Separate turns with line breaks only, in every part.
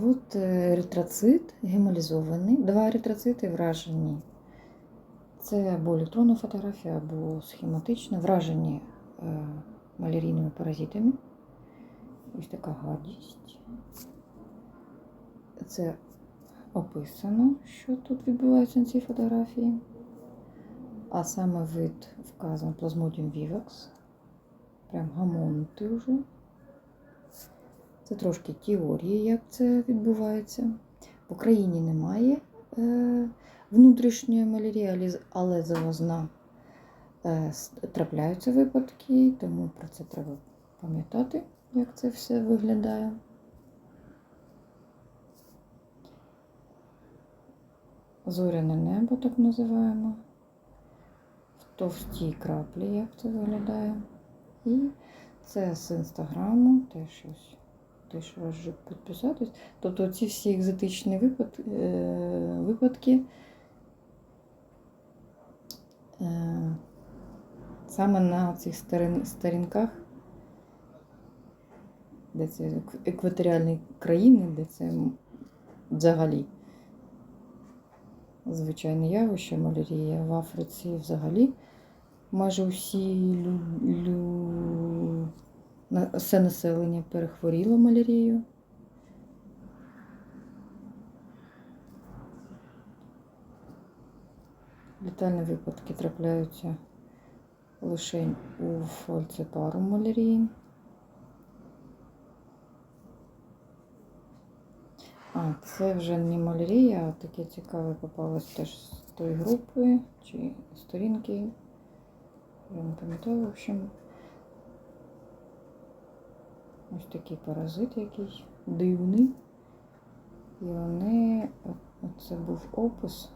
От е, еритроцит гемолізований, два еритроцити вражені. Це або електронна фотографія, або схематична, вражені е, малярійними паразитами. Ось така гадість. Це описано, що тут відбувається на цій фотографії. А саме вид вказано Plasmodium vivax. Прям гамонти вже. Це трошки теорії, як це відбувається. В Україні немає е, внутрішньої малярії, але- завозна е, трапляються випадки, тому про це треба пам'ятати, як це все виглядає. Зоряне небо, так називаємо. В товстій краплі, як це виглядає. І це з інстаграму, теж ось теж раджу підписатись. Тобто ці всі екзотичні е, випадки е, саме на цих сторінках, де це екваторіальні країни, де це взагалі звичайне явище малярія в Африці взагалі майже усі лю, лю, на- все населення перехворіло малярією. Летальні випадки трапляються лише у фальцепару малярії. А, це вже не малярія, а таке цікаве попалось теж з тої групи чи сторінки. Я не пам'ятаю, в общем. Ось такий паразит якийсь дивний. І вони, це був опис.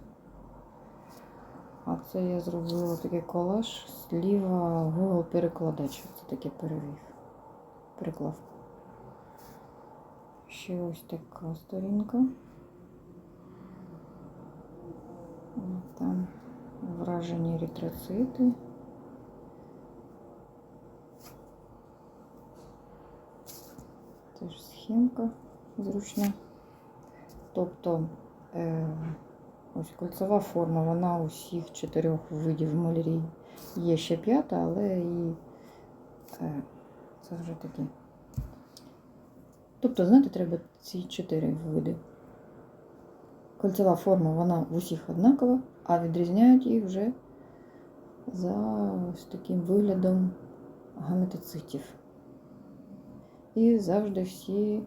А це я зробила такий колаж зліва Google перекладач. Це таке перевів. Переклав. Ще ось така сторінка. Там вражені еритроцити. Теж схемка зручна. Тобто е, ось кольцова форма, вона усіх чотирьох видів малярії. Є ще п'ята, але і е, це вже такі. Тобто, знаєте, треба ці чотири види. Кольцова форма, вона в усіх однакова, а відрізняють їх вже за ось таким виглядом гаметоцитів. І завжди всі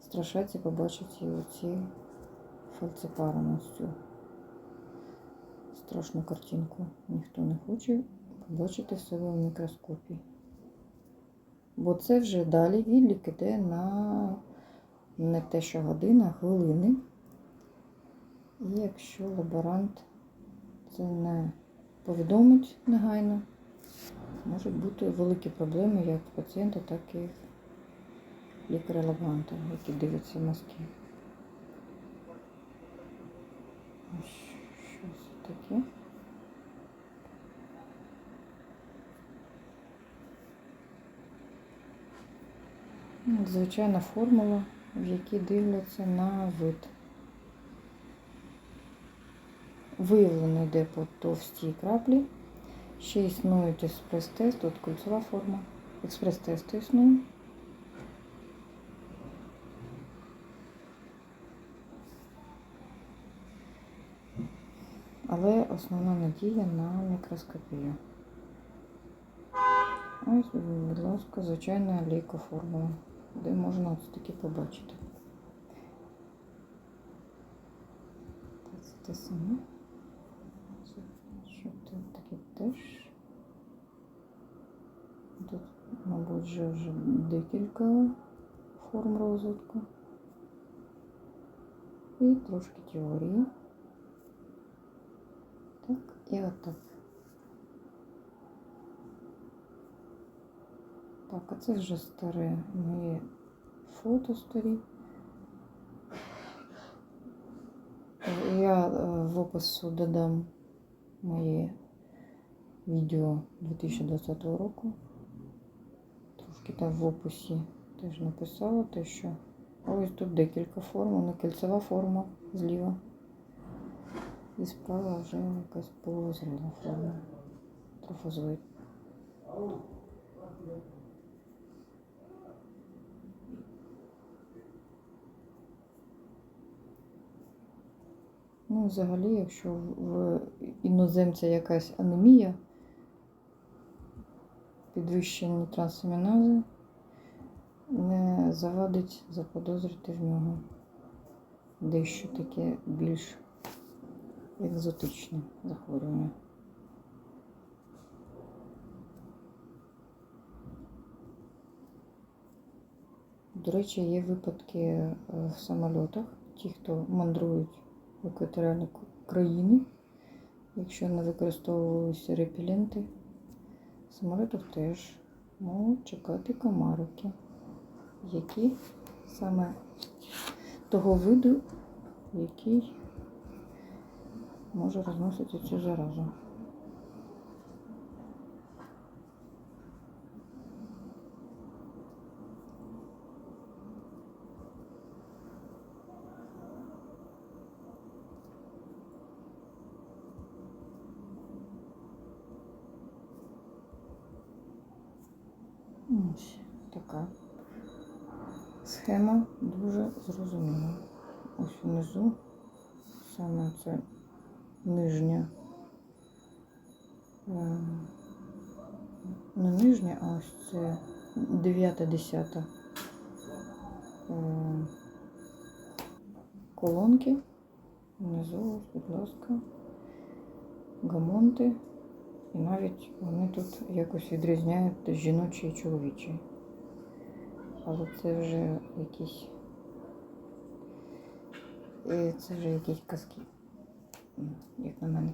страшаться побачити оці фальцепари на цю страшну картинку. Ніхто не хоче побачити себе в мікроскопі. Бо це вже далі відлік іде на не те, що година, а хвилини. І якщо лаборант це не повідомить негайно, можуть бути великі проблеми як пацієнта, так і в лікаря-лаборанта, які дивляться мазки. Що це таке? Ну, Звичайна формула, в якій дивляться на вид. Виявлено йде по товстій краплі. Ще існують експрес-тест, тут кольцова форма. Експрес-тести існують. Але основна надія на мікроскопію. Ось, будь ласка, звичайна лейкоформула, де можна ось таки побачити. Це те саме. Що це таке теж. Тут, мабуть, вже, вже декілька форм розвитку. І трошки теорії. Так, і отак. Так, а це вже старе моє фото старі. Я е, в опису додам моє відео 2020 року. Трошки там в описі теж написала те, що Ось тут декілька форм, вона кільцева форма зліва. І справа вже якась полузріла форма. Трофозоїд. Ну, взагалі, якщо в іноземця якась анемія, підвищені трансамінази, не завадить заподозрити в нього дещо таке більш екзотичне захворювання. До речі, є випадки е, в самольотах, ті, хто мандрують в екваторіальні країни, якщо не використовувалися репеленти, в самолітах теж можуть чекати комарики, які саме того виду, який може розносити цю заразу. Ось така схема дуже зрозуміла. Ось внизу саме це нижня. е, Не нижня, а ось це дев'ята, десята е, колонки. Внизу, будь ласка, гамонти. І навіть вони тут якось відрізняють жіночі і чоловічі. Але це вже якісь. Це вже якісь казки, як на мене.